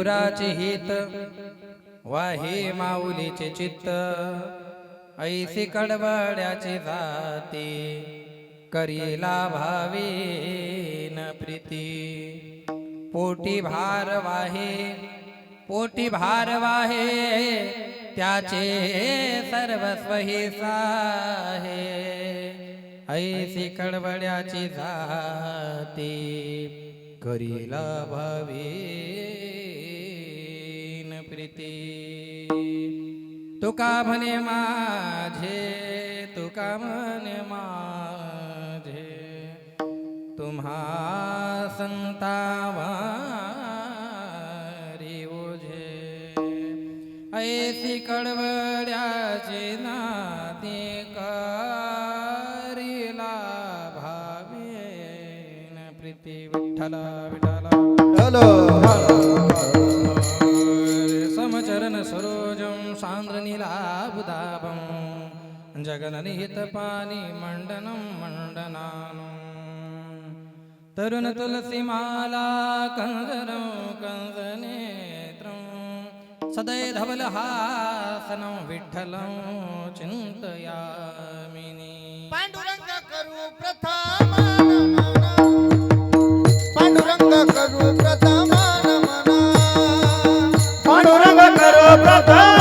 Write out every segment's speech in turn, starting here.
गुराचे हित वाहे माऊलीचे चित्त ऐसी कडबड्याची जाती करीला भावी न प्रीती. पोटी भार वाहे पोटी भार वाहे त्याचे सर्वस्व हे साहे. ऐसी कडबड्याची जाती करीला भावी न तुका म्हणे माझे तुका म्हणे माझे। तुम्हा संतावारी ओझे। ऐसी कडवड्याचे नाते करीला भावे प्रीती। विठ्ठला विठ्ठला। जगननिहित पाणी मण्डनं मण्डनानं तरुण तुलसीमाला कंजरं कंजनेत्रं। सदै धवलहासनं विठ्ठलं चिन्तयामिनी। पांडुरंग करू प्रथम नमन पांडुरंग करू प्रथम नमन पांडुरंग करो प्रथम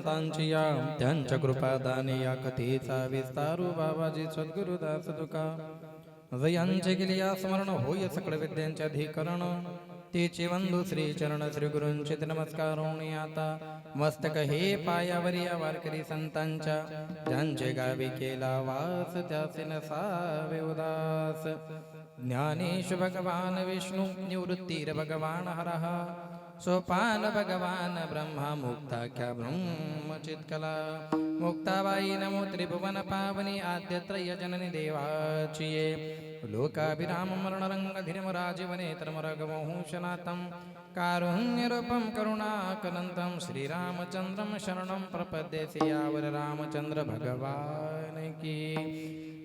संतांची या त्यांच्या कृपादाने या कथेचा विस्तारू बाबाजी सद्गुरुदास तुका. जयांचे गेले या स्मरण होय सकळ विद्यांचे अधिकरण. ते वंदू श्री चरण श्री गुरूंचे नमस्कार होणे आता. मस्तक हे पायावरी या वारकरी संतांच्या. ज्यांचे गावी केला वास त्याचे नसावे उदास. ज्ञानेश भगवान विष्णू निवृत्तीर भगवान हरः सोपान भगवान ब्रह्मा मुक्ताख्या ब्रह्मचित्कला. मुक्ताबाई नमो त्रिभुवन पावनी आद्यत्रय जननी देवाचिये लोकाभिराम मरणरंग कारुण्यरूपं करुणाकनन्तं श्रीरामचन्द्रं शरणं प्रपद्ये सियावर रामचन्द्र भगवान् की.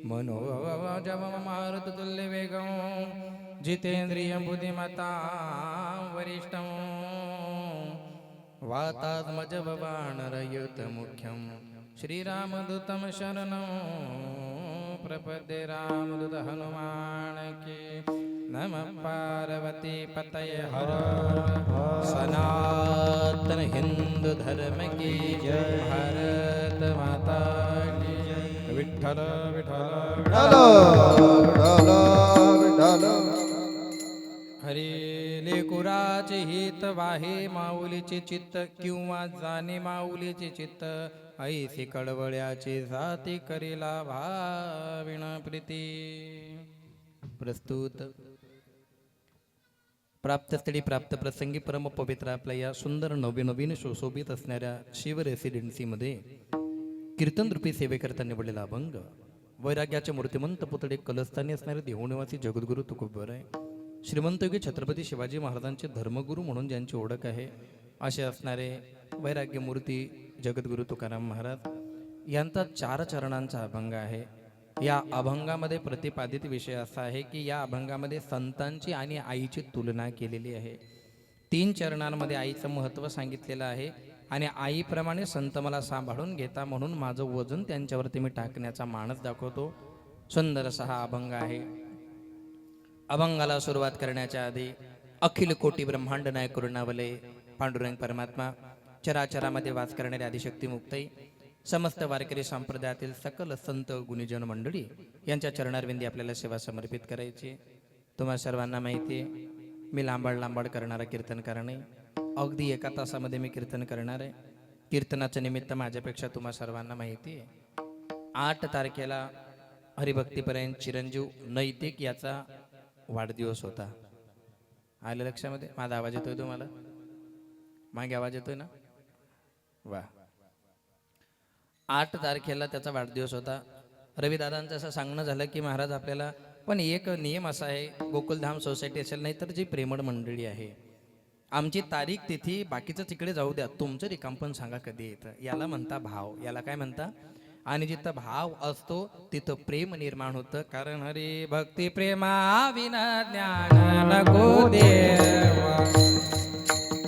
मनोजवमारुतुल्यवेगं जितेन्द्रियं बुद्धिमतां वरिष्ठं। वातात्मजववानरयुतमुख्यं श्रीरामदूतं शरणं। प्रपद्ये रामदूत हनुमान की। नमः पार्वती पतये हर सनातन हिंदू धर्म की जय। भारत माता की जय। विठ्ठल विठ्ठल। हरी कुराचे हित वाहे माऊलीचे चित्त किंवा जाणे माऊलीचे चित्त ऐसे कळवळ्याचे जाती करेला भाविण प्रीती. प्रस्तुत. प्राप्तस्थळी प्राप्त प्रसंगी परम पवित्र आपल्या या सुंदर नवीन नवीन सुशोभित असणाऱ्या शिव रेसिडेन्सीमध्ये कीर्तन रूपी सेवेकरता निवडलेला अभंग. वैराग्याच्या मूर्तिमंत पुतळे कलस्थानी असणारे देहूनिवासी जगद्गुरु तुकोबर आहे. श्रीमंत योगी छत्रपती शिवाजी महाराजांचे धर्मगुरू म्हणून ज्यांची ओळख आहे असे असणारे वैराग्यमूर्ती जगद्गुरु तुकाराम महाराज यांचा चार चरणांचा अभंग आहे. या अभंगामध्ये प्रतिपादित विषय असा आहे की या अभंगामध्ये संतांची आणि आईची तुलना केलेली आहे. तीन चरणांमध्ये आईचं महत्त्व सांगितलेलं आहे आणि आईप्रमाणे संत मला सांभाळून घेता म्हणून माझं वजन त्यांच्यावरती मी टाकण्याचा मानस दाखवतो. सुंदर असा हा अभंग आहे. अभंगाला सुरुवात करण्याच्या आधी अखिल कोटी ब्रह्मांड नायक करुणावले पांडुरंग परमात्मा चराचरामध्ये वास करणारे आदिशक्ती मुक्तई समस्त वारकरी संप्रदायातील सकल संत गुणीजन मंडळी यांच्या चरणारविंदी आपल्याला सेवा समर्पित करायची. तुम्हा सर्वांना माहिती आहे मी लांबाड लांबाड करणारा कीर्तनकार नाही अगदी एका तासामध्ये मी कीर्तन करणार आहे. कीर्तनाचं निमित्त माझ्यापेक्षा तुम्हा सर्वांना माहिती आहे. आठ तारखेला हरिभक्तीपर्यंत चिरंजीव नैतिक याचा वाढदिवस होता. आलं लक्षामध्ये? माझा आवाज येतोय तुम्हाला? मागे आवाज येतोय ना? वा. आठ तारखेला त्याचा वाढदिवस होता. रविदादांचं असं सांगणं झालं की महाराज आपल्याला पण एक नियम असा आहे गोकुलधाम सोसायटी असेल नाही तर जी प्रेमळ मंडळी आहे. आमची तारीख तिथी बाकीचं तिकडे जाऊ द्या. तुमचं रिकाम पण सांगा कधी येतं? याला म्हणता भाव. याला काय म्हणता? आणि जिथं भाव असतो तिथं प्रेम निर्माण होतं. कारण हरी भक्ती प्रेमा विना ज्ञान नको देवा.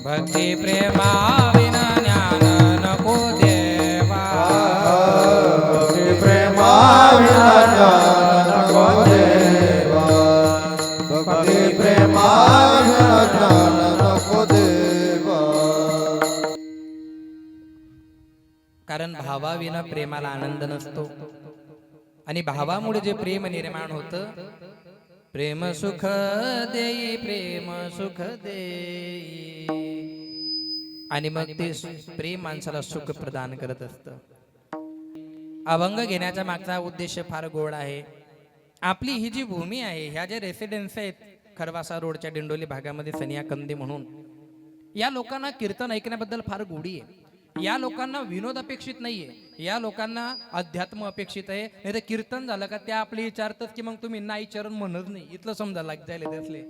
भक्ती प्रेमा विना ज्ञान नको देवा. प्रेमा विना ज्ञान भावाविना प्रेमाला आनंद नसतो. आणि भावामुळे जे प्रेम निर्माण होतं प्रेम सुख देई प्रेम सुख देई. आणि मग ते प्रेम माणसाला सुख प्रदान करत असतं. अभंग घेण्याचा मागचा उद्देश फार गोड आहे. आपली ही जी भूमी आहे ह्या ज्या रेसिडेन्स आहेत खरवासा रोडच्या डिंडोली भागामध्ये सनिया कंदी म्हणून या लोकांना कीर्तन ऐकण्याबद्दल फार गोडी आहे. या लोकांना विनोद अपेक्षित नाहीये. या लोकांना अध्यात्म अपेक्षित आहे. नाही तर कीर्तन झालं का त्या आपले विचारतात की मग तुम्ही नाही चरण म्हणत नाही. इथलं समजा लाग जायला त्यातले.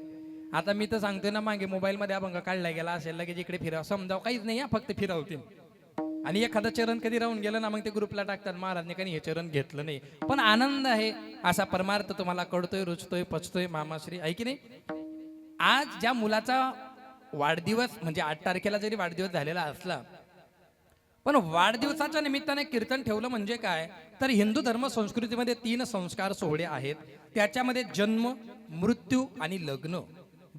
आता मी तर सांगतोय ना मागे मोबाईलमध्ये अभंग काढला गेला असेल लगेच इकडे फिराव. समजाव काहीच नाही या फक्त फिरावतील. आणि एखादं चरण कधी राहून गेलं ना मग ते ग्रुपला टाकतात. महाराजने कधी हे चरण घेतलं नाही. पण आनंद आहे. असा परमार्थ तुम्हाला कळतोय रुचतोय पचतोय मामाश्री. आहे की नाही? आज ज्या मुलाचा वाढदिवस म्हणजे आठ तारखेला जरी वाढदिवस झालेला असला पण वाढदिवसाच्या निमित्ताने कीर्तन ठेवलं म्हणजे काय? तर हिंदू धर्म संस्कृतीमध्ये तीन संस्कार सोहळे आहेत. त्याच्यामध्ये जन्म मृत्यू आणि लग्न.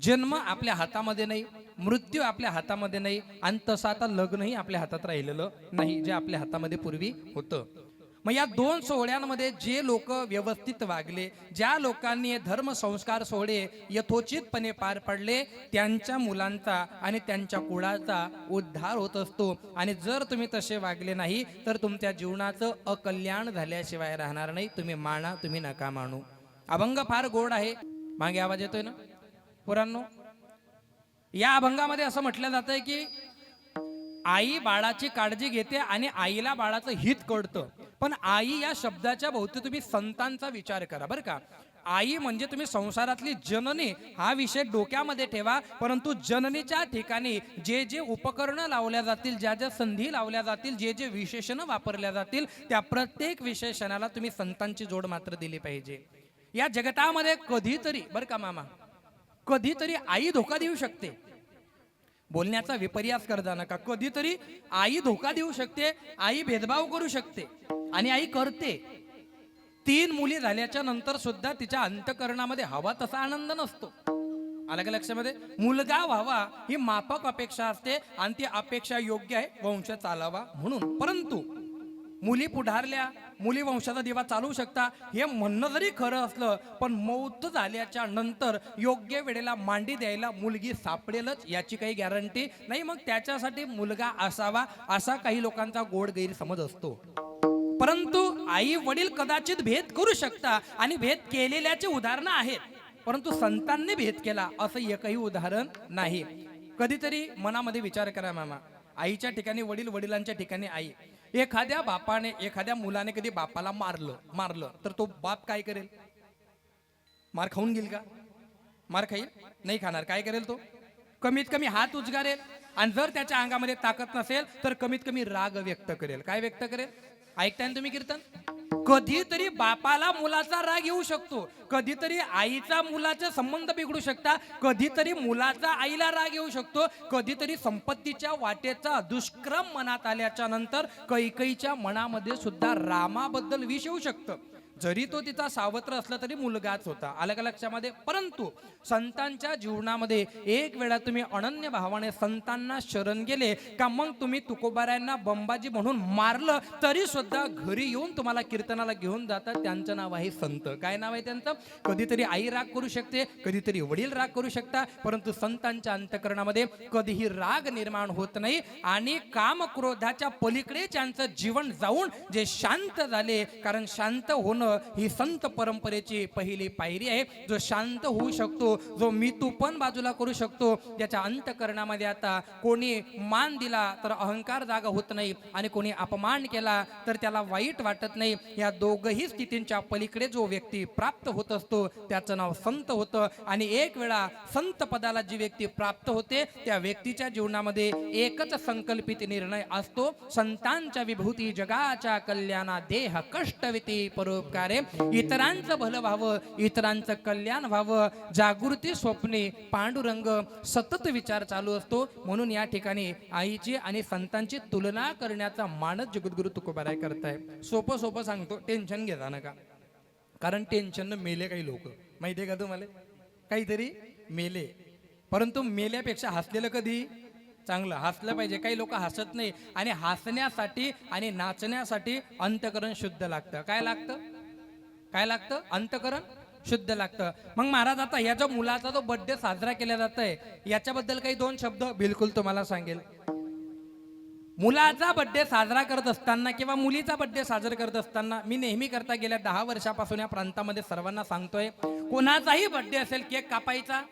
जन्म आपल्या हातामध्ये नाही मृत्यू आपल्या हातामध्ये नाही आणि तसं आता लग्नही आपल्या हातात राहिलेलं नाही जे आपल्या हातामध्ये पूर्वी होतं. मग या दोन सोहळ्यांमध्ये जे लोक व्यवस्थित वागले ज्या लोकांनी हे धर्म संस्कार सोहळे यथोचितपणे पार पडले त्यांच्या मुलांचा आणि त्यांच्या कुळाचा उद्धार होत असतो. आणि जर तुम्ही तसे वागले नाही तर तुमच्या जीवनाचं अकल्याण झाल्याशिवाय राहणार नाही. तुम्ही माना तुम्ही नका मानू. अभंग फार गोड आहे. मागे आवाज येतोय ना? पुरांनो? या अभंगामध्ये असं म्हटलं जातंय की आई बाळाची काळजी घेते आणि आईला बाळाचं हित कळतं. पण आई या शब्दाच्या भोवती तुम्ही संतांचा विचार करा बरं का? आई म्हणजे तुम्ही संसारातली जननी हा विषय डोक्यामध्ये ठेवा परंतु जननीच्या ठिकाणी जे जे उपकरणं लावल्या जातील ज्या ज्या संधी लावल्या जातील जे जे विशेषणं वापरल्या जातील त्या प्रत्येक विशेषणाला तुम्ही संतांची जोड मात्र दिली पाहिजे. या जगतामध्ये कधीतरी बरं का मामा? कधीतरी आई धोका देऊ शकते. बोलण्याचा विपर्यास करता नका कधीतरी आई धोका देऊ शकते आई भेदभाव करू शकते. आणि आई करते. तीन मुली झाल्याच्यानंतर सुद्धा तिच्या अंतकरणामध्ये हवा तसा आनंद नसतो. आलं का लक्षामध्ये? मुलगा व्हावा ही माफक अपेक्षा असते आणि ती अपेक्षा योग्य आहे वंश चालावा म्हणून. परंतु मुली पुढारल्या मुली वंशाचा दिवा चालवू शकता हे म्हणणं जरी खरं असलं पण मौत झाल्याच्यानंतर योग्य वेळेला मांडी द्यायला मुलगी सापडेलच याची काही गॅरंटी नाही मग त्याच्यासाठी मुलगा असावा असा काही लोकांचा गोड गैरसमज असतो. परंतु आई वडील कदाचित भेद करू शकता आणि भेद केलेल्याचे उदाहरणं आहेत. परंतु संतांनी भेद केला असं एकही उदाहरण नाही. कधीतरी मनामध्ये विचार करा मामा. आईच्या ठिकाणी वडील वडिलांच्या ठिकाणी आई. एखाद्या बापाने एखाद्या मुलाने कधी बापाला मारलं मारलं तर तो बाप काय करेल? मार खाऊन घेईल का? मार खाईल? नाही खाणार. काय करेल तो? कमीत कमी हात उजगारेल. आणि जर त्याच्या अंगामध्ये ताकद नसेल तर कमीत कमी राग व्यक्त करेल. काय व्यक्त करेल? ऐकताय ना तुम्ही कीर्तन? कधीतरी बापाला मुलाचा राग येऊ शकतो. कधीतरी आईचा मुलाचा संबंध बिघडू शकता. कधीतरी मुलाचा आईला राग येऊ शकतो. कधीतरी संपत्तीच्या वाटेचा दुष्क्रम मनात आल्याच्यानंतर कैकईच्या मनामध्ये सुद्धा रामाबद्दल विष येऊ शकतं. जरी तो तिचा सावत्र असला तरी मुलगाच होता. आलं का लक्षामध्ये परंतु संतांच्या जीवनामध्ये एक वेळा तुम्ही अनन्य भावाने संतांना शरण गेले का मग तुम्ही तुकोबाऱ्यांना बंबाजी म्हणून मारलं तरी सुद्धा घरी येऊन तुम्हाला कीर्तनाला घेऊन जातात. त्यांचं नाव आहे संत. काय नाव आहे त्यांचं? कधीतरी आई राग करू शकते कधीतरी वडील राग करू शकता परंतु संतांच्या अंतकरणामध्ये कधीही राग निर्माण होत नाही आणि काम क्रोधाच्या पलीकडे त्यांचं जीवन जाऊन जे शांत झाले कारण शांत होणं ही संत परंपरेची पहिली पायरी आहे. जो शांत होऊ शकतो जो मी तू पण बाजूला करू शकतो ज्याच्या अंतकरणामध्ये आता कोणी मान दिला तर अहंकार जागा होत नाही आणि कोणी अपमान केला तर त्याला वाईट वाटत नाही. या दोघही स्थितींच्या पलीकडे जो व्यक्ती प्राप्त होत असतो त्याचं नाव संत होतं आणि एक वेळा संत पदाला जी व्यक्ती प्राप्त होते त्या व्यक्तीच्या जीवनामध्ये एकच संकल्पित निर्णय असतो. संतांच्या विभूती जगाच्या कल्याणा देह कष्टविती परोपकार इतरांचं भलं व्हावं इतरांचं कल्याण व्हावं जागृती स्वप्ने पांडुरंग सतत विचार चालू असतो. म्हणून या ठिकाणी आईची आणि संतांची तुलना करण्याचा मानस जगद्गुरु तुकोबाराय करताय. सोपं सोपं सांगतो टेन्शन घेता नका. कारण टेन्शन मेले काही लोक. माहितीये का तुम्हाला? काहीतरी मेले. परंतु मेल्यापेक्षा हसलेलं कधी? चांगलं. हसलं पाहिजे. काही लोक हसत नाही. आणि हसण्यासाठी आणि नाचण्यासाठी अंतकरण शुद्ध लागतं. काय लागतं? काय लागतं? अंतकरण शुद्ध लागतं. मग महाराज आता या जो मुलाचा जो बर्थडे साजरा केला जात आहे याच्याबद्दल काही दोन शब्द बिलकुल तुम्हाला सांगेल. मुलाचा बर्थडे साजरा करत असताना किंवा मुलीचा बर्थडे साजरा करत असताना मी नेहमी करता गेल्या दहा वर्षापासून या प्रांतामध्ये सर्वांना सांगतोय कोणाचाही बर्थडे असेल केक कापायचा?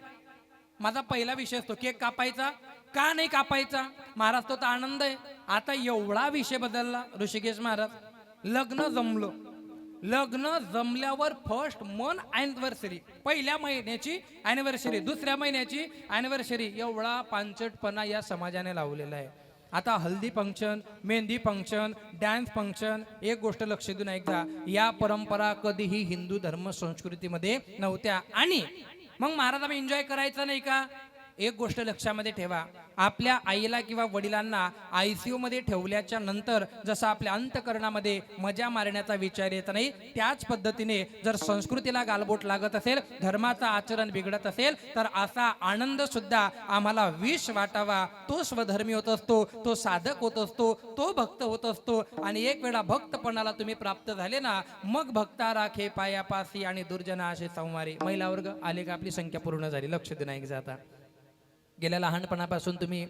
माझा पहिला विषय असतो केक कापायचा? का नाही कापायचा? महाराज तो तर आनंद आहे. आता एवढा विषय बदलला ऋषिकेश महाराज लग्न जमलो. लग्न जमल्यावर फर्स्ट मन अॅनिव्हर्सरी पहिल्या महिन्याची अॅनिव्हर्सरी दुसऱ्या महिन्याची अॅनिव्हर्सरी एवढा पांचटपणा या समाजाने लावलेला आहे. आता haldi function mehndi function dance function एक गोष्ट लक्ष देऊन ऐकता या परंपरा कधीही हिंदू धर्म संस्कृतीमध्ये नव्हत्या. आणि मग महाराज आम्ही एन्जॉय करायचा नाही का? एक गोष्ट लक्षामध्ये ठेवा. आपल्या आईला किंवा वडिलांना आयसीयू मध्ये ठेवल्याच्या नंतर जसं आपल्या अंतकरणामध्ये मजा मारण्याचा विचार येत नाही त्याच पद्धतीने जर संस्कृतीला गालबोट लागत असेल धर्माचं आचरण बिघडत असेल तर असा आनंद सुद्धा आम्हाला विष वाटावा. तो स्वधर्मी होत असतो तो साधक होत असतो तो भक्त होत असतो. आणि एक वेळा भक्तपणाला तुम्ही प्राप्त झाले ना मग भक्ता राखे पायापासी आणि दुर्जना असे संवारी. महिला वर्ग आले का? आपली संख्या पूर्ण झाली. लक्ष देणार जाता गेल्या लहानपणापासून तुम्ही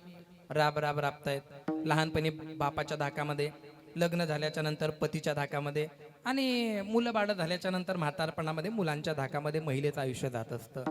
राब राब राबतायत. लहानपणी बापाच्या धाकामध्ये लग्न झाल्याच्यानंतर पतीच्या धाकामध्ये आणि मुलं बाळ झाल्याच्यानंतर म्हातारपणामध्ये मुलांच्या धाकामध्ये महिलेचं आयुष्य जात असतं.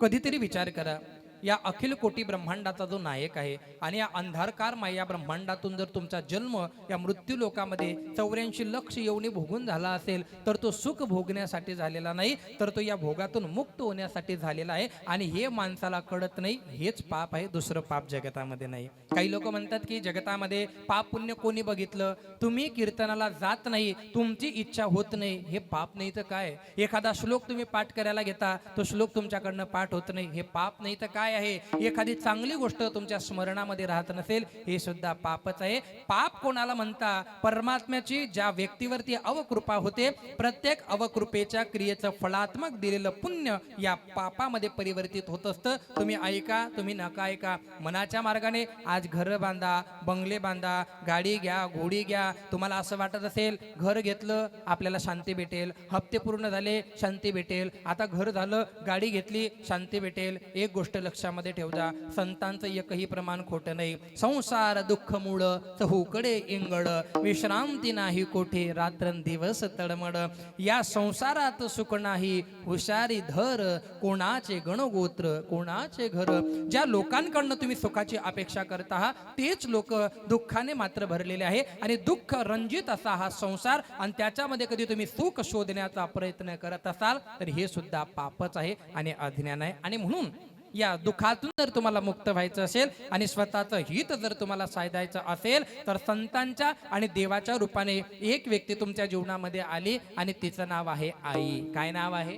कधीतरी विचार करा या अखिल कोटी ब्रह्मांडाचा जो नायक आहे आणि या अंधारकारमय या ब्रह्मांडातून जर तुमचा जन्म या मृत्यू लोकामध्ये चौऱ्याऐंशी लक्ष येऊन भोगून झाला असेल तर तो सुख भोगण्यासाठी झालेला नाही तर तो या भोगातून मुक्त होण्यासाठी झालेला आहे. आणि हे माणसाला कळत नाही हेच पाप आहे दुसरं पाप जगतामध्ये नाही. काही लोक म्हणतात की जगतामध्ये पाप पुण्य कोणी बघितलं? तुम्ही कीर्तनाला जात नाही तुमची इच्छा होत नाही. हे पाप नाही तर काय? एखादा श्लोक तुम्ही पाठ करायला घेता तो श्लोक तुमच्याकडनं पाठ होत नाही. हे पाप नाही तर काय? आहे? एखादी चांगली गोष्ट तुमच्या स्मरणामध्ये राहत नसेल हे सुद्धा पापच आहे. पाप कोणाला म्हणता? परमात्म्याची ज्या व्यक्तीवरती अवकृपा होते प्रत्येक अवकृपेच्या क्रियेचं फळात्मक दिलेलं पुण्य या पापामध्ये परिवर्तित होत असतं. तुम्ही ऐका तुम्ही नका ऐका. मनाच्या मार्गाने आज घर बांधा बंगले बांधा गाडी घ्या घोडी घ्या. तुम्हाला असं वाटत असेल घर घेतलं आपल्याला शांती भेटेल. हप्ते पूर्ण झाले शांती भेटेल. आता घर झालं गाडी घेतली शांती भेटेल. एक गोष्ट लक्ष लक्षामध्ये ठेवजा संतांचं एकही प्रमाण खोटं नाही. संसार दुःख मूळ चहूकडे इंगड विश्रांती नाही कोठे रात्रंदिवस तडमड या संसारात सुख नाही हुशारी धर. कोणाचे गणगोत्र कोणाचे घर? ज्या लोकांकडनं तुम्ही सुखाची अपेक्षा करत आहात तेच लोक दुःखाने मात्र भरलेले आहे. आणि दुःख रंजित असा हा संसार आणि त्याच्यामध्ये कधी तुम्ही सुख शोधण्याचा प्रयत्न करत असाल तर हे सुद्धा पापच आहे आणि अज्ञान आहे. आणि म्हणून या दुःखातून जर तुम्हाला मुक्त व्हायचं असेल आणि स्वतःचं हित जर तुम्हाला साधायचं असेल तर संतांच्या आणि देवाच्या रूपाने एक व्यक्ती तुमच्या जीवनामध्ये आली आणि तिचं नाव आहे आई. काय नाव आहे?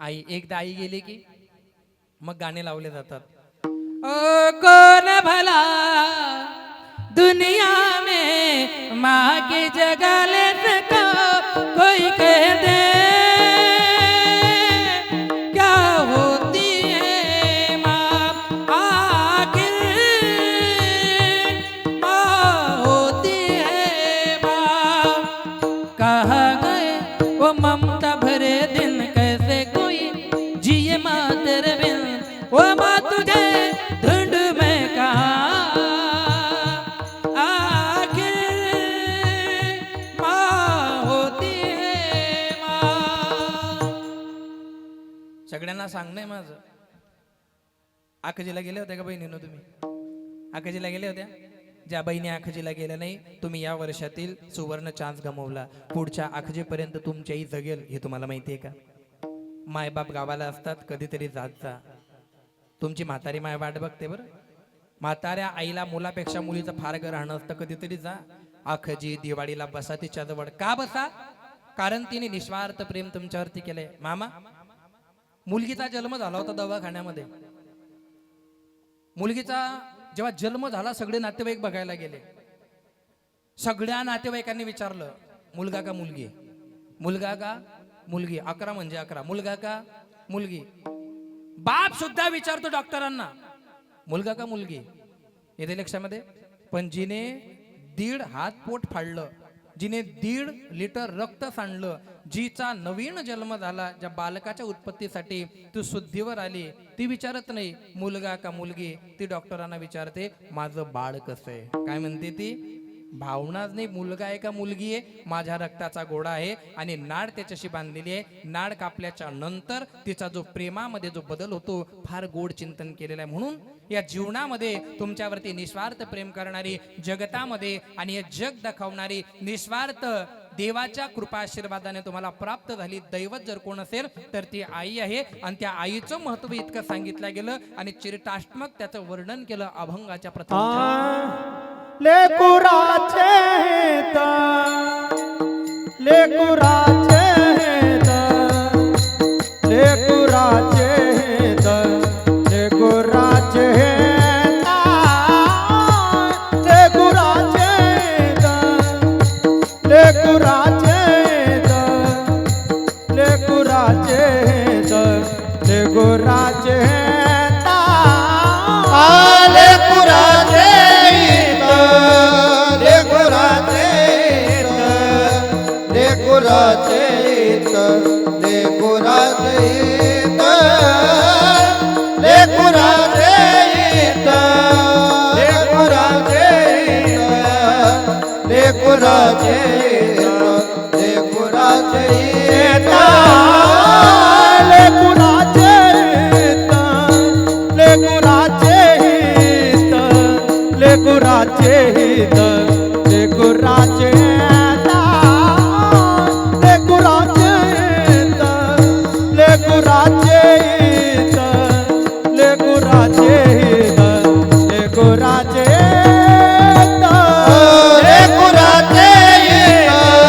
आई. एकदा आई गेली की मग गाणे लावले जातात. ओ कौन भला दुनिया में माँ की? जगह ले कोई कह दे सगळ्यांना सांगणं माझं. आखजीला गेले होते का बहिणीनं तुम्ही? आखजीला गेले होत्या? ज्या बहिणी आखजीला गेल्या नाही तुम्ही या वर्षातील सुवर्ण चान्स गमवला. पुढच्या आखजीपर्यंत तुमच्याही जगेल हे तुम्हाला माहिती आहे का? मायबाप गावाला असतात कधीतरी जात जा. तुमची म्हातारी माय वाट बघते बरं. म्हाताऱ्या आईला मुलापेक्षा मुलीचं फार राहणं असतं कधीतरी जा. आखजी दिवाळीला बसा तिच्याजवळ का बसा? कारण तिने निस्वार्थ प्रेम तुमच्यावरती केलंय. मामा मुलगीचा जन्म झाला होता दवाखान्यामध्ये. मुलगीचा जेव्हा जन्म झाला सगळे नातेवाईक बघायला गेले. सगळ्या नातेवाईकांनी विचारलं मुलगा का मुलगी? मुलगा का मुलगी? अकरा म्हणजे अकरा. मुलगा का मुलगी? बाप सुद्धा विचारतो डॉक्टरांना. मुलगा का मुलगी? येते लक्षामध्ये. पण जिने दीड हात पोट फाडलं. जिने दीड लिटर रक्त सांडलं जिचा नवीन जन्म झाला ज्या बालकाच्या उत्पत्तीसाठी. तू शुद्धीवर आली ती विचारत नाही मुलगा का मुलगी? ती डॉक्टरांना विचारते माझं बाळ कसं आहे? काय म्हणते ती? भावनाच नाही मुलगा आहे का मुलगी आहे? माझ्या रक्ताचा गोडा आहे आणि नाड त्याच्याशी बांधलेली आहे. नाड कापल्याच्या नंतर तिचा जो प्रेमामध्ये जो बदल होतो फार गोड चिंतन केलेलं आहे. म्हणून या जीवनामध्ये तुमच्यावरती निस्वार्थ प्रेम करणारी जगतामध्ये आणि हे जग दाखवणारी निस्वार्थ देवाच्या कृपा आशीर्वादाने तुम्हाला प्राप्त झाली. दैवत जर कोण असेल तर ती आई आहे. आणि त्या आईचं महत्त्व इतकं सांगितलं गेलं आणि चिरटाष्टमक त्याचं वर्णन केलं अभंगाच्या प्रथम लेकुराचे हेत. लेकुराचे রাধে